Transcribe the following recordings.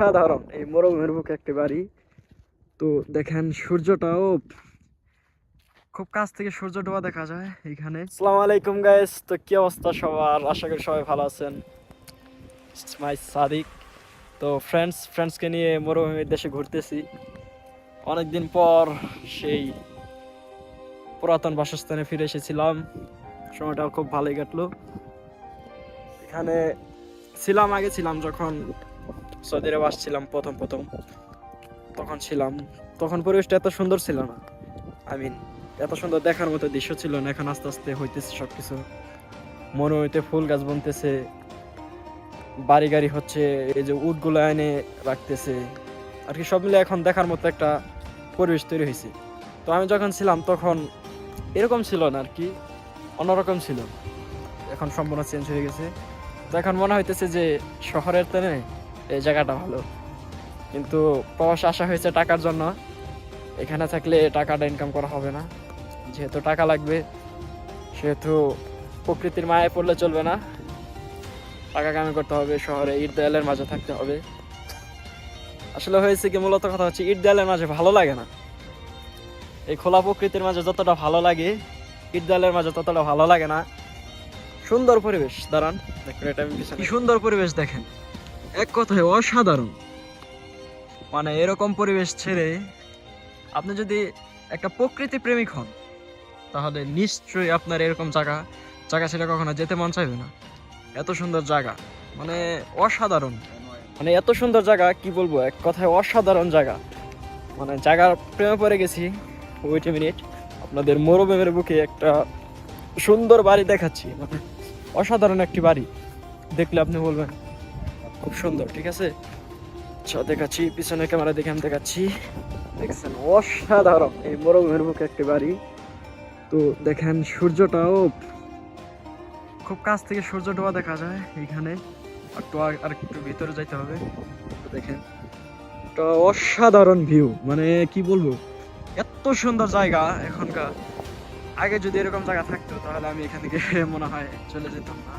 সাধারণ, এই মরুভূমির বুকে একটি বাড়ি। তো দেখেন, সূর্যটাও খুব কাছ থেকে সূর্য ডোবা দেখা যায় এখানে। আসসালামু আলাইকুম গাইস তো কি অবস্থা সবার? আশা করি সবাই ভালো আছেন। মাই সাদিক তো ফ্রেন্ডস ফ্রেন্ডসকে নিয়ে মরুভূমির দেশে ঘুরতেছি। অনেকদিন পর সেই পুরাতন বাসস্থানে ফিরে এসেছিলাম। সময়টাও খুব ভালোই কাটলো। এখানে ছিলাম, আগে ছিলাম যখন সৌদি আরব আসছিলাম প্রথম প্রথম। তখন ছিলাম। তখন পরিবেশটা এত সুন্দর ছিল না। আই মিন এত সুন্দর দেখার মতো দৃশ্য ছিল না। এখন আস্তে আস্তে হইতেছে সবকিছু। মনে হইতে ফুল গাছ বনতেছে। বাড়ি গাড়ি হচ্ছে, এই যে উটগুলো এনে রাখতেছে। আর কি সব মিলে এখন দেখার মতো একটা পরিবেশ তৈরি হয়েছে তো আমি যখন ছিলাম তখন এরকম ছিল না আর কি, অন্যরকম ছিল। এখন সম্পূর্ণ চেঞ্জ হয়ে গেছে। তো এখন মনে হইতেছে যে শহরের তেনে এই জায়গাটা ভালো। কিন্তু প্রবাস আসা হয়েছে টাকার জন্য। এখানে থাকলে টাকাটা ইনকাম করা হবে না। যেহেতু টাকা লাগবে সেহেতু প্রকৃতির মায়ে পড়লে চলবে না। টাকা কামি করতে হবে শহরে ইট দেয়ালের মাঝে থাকতে হবে। আসলে হয়েছে কি মূলত কথা হচ্ছে ইট দেয়ালের মাঝে ভালো লাগে না। এই খোলা প্রকৃতির মাঝে যতটা ভালো লাগে ইট দেয়ালের মাঝে ততটা ভালো লাগে না। সুন্দর পরিবেশ দাঁড়ান দেখুন। এটা আমি সুন্দর পরিবেশ দেখেন। এক কথায় অসাধারণ। মানে এরকম পরিবেশ ছেড়ে আপনি যদি একটা প্রকৃতি প্রেমিক হন, তাহলে নিশ্চয়ই আপনার এরকম জায়গা জায়গা ছেড়ে কখনো যেতে মন চাইবে না। এত সুন্দর জায়গা মানে অসাধারণ। মানে এত সুন্দর জায়গা, কি বলব, এক কথায় অসাধারণ জায়গা। মানে জায়গার প্রেমে পড়ে গেছি। ওয়েট মিনিট আপনাদের মরুভূমির বুকে একটা সুন্দর বাড়ি দেখাচ্ছি। মানে অসাধারণ একটি বাড়ি। দেখলে আপনি বলবেন খুব সুন্দর, ঠিক আছে? দেখাচ্ছি পিছনে ক্যামেরা দেখে আমি দেখাচ্ছি। দেখছেন? অসাধারণ। এই মরুভূমির বুকে একটি বাড়ি। তো দেখেন, সূর্যটাও খুব কাছ থেকে সূর্য ডোবা দেখা যায় এইখানে। একটু আর একটু ভিতরে যাইতে হবে। দেখেন, একটা অসাধারণ ভিউ মানে কি বলব? এত সুন্দর জায়গা এখনকার। আগে যদি এরকম জায়গা থাকতো, তাহলে আমি এখান থেকে মনে হয় চলে যেতাম না।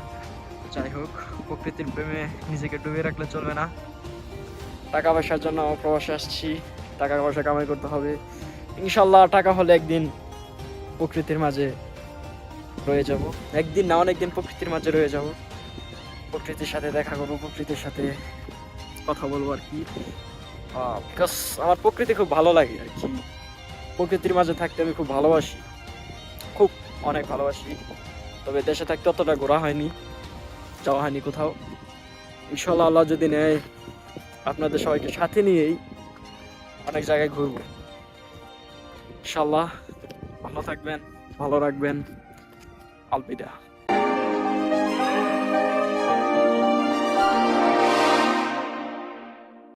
যাই হোক, প্রকৃতির প্রেমে নিজেকে ডুবিয়ে রাখলে চলবে না। টাকা পয়সার জন্য প্রবাসে আসছি, টাকা পয়সা কামাই করতে হবে। ইনশাল্লাহ টাকা হলে একদিন প্রকৃতির মাঝে রয়ে যাব। একদিন না অনেকদিন প্রকৃতির মাঝে রয়ে যাব। প্রকৃতির সাথে দেখা করব, প্রকৃতির সাথে কথা বলব আর কি। বিকজ আমার প্রকৃতি খুব ভালো লাগে আর কি। প্রকৃতির মাঝে থাকতে আমি খুব ভালোবাসি। খুব অনেক ভালোবাসি। তবে দেশে থাকতে অতটা ঘোরা হয়নি। যাওয়া হয়নি কোথাও? ইনশাল্লাহ আল্লাহ যদি নেয়, আপনাদের সবাইকে সাথে নিয়েই অনেক জায়গায় ঘুরবো। ইনশাল্লাহ ভালো থাকবেন, ভালো রাখবেন। আলবিদা।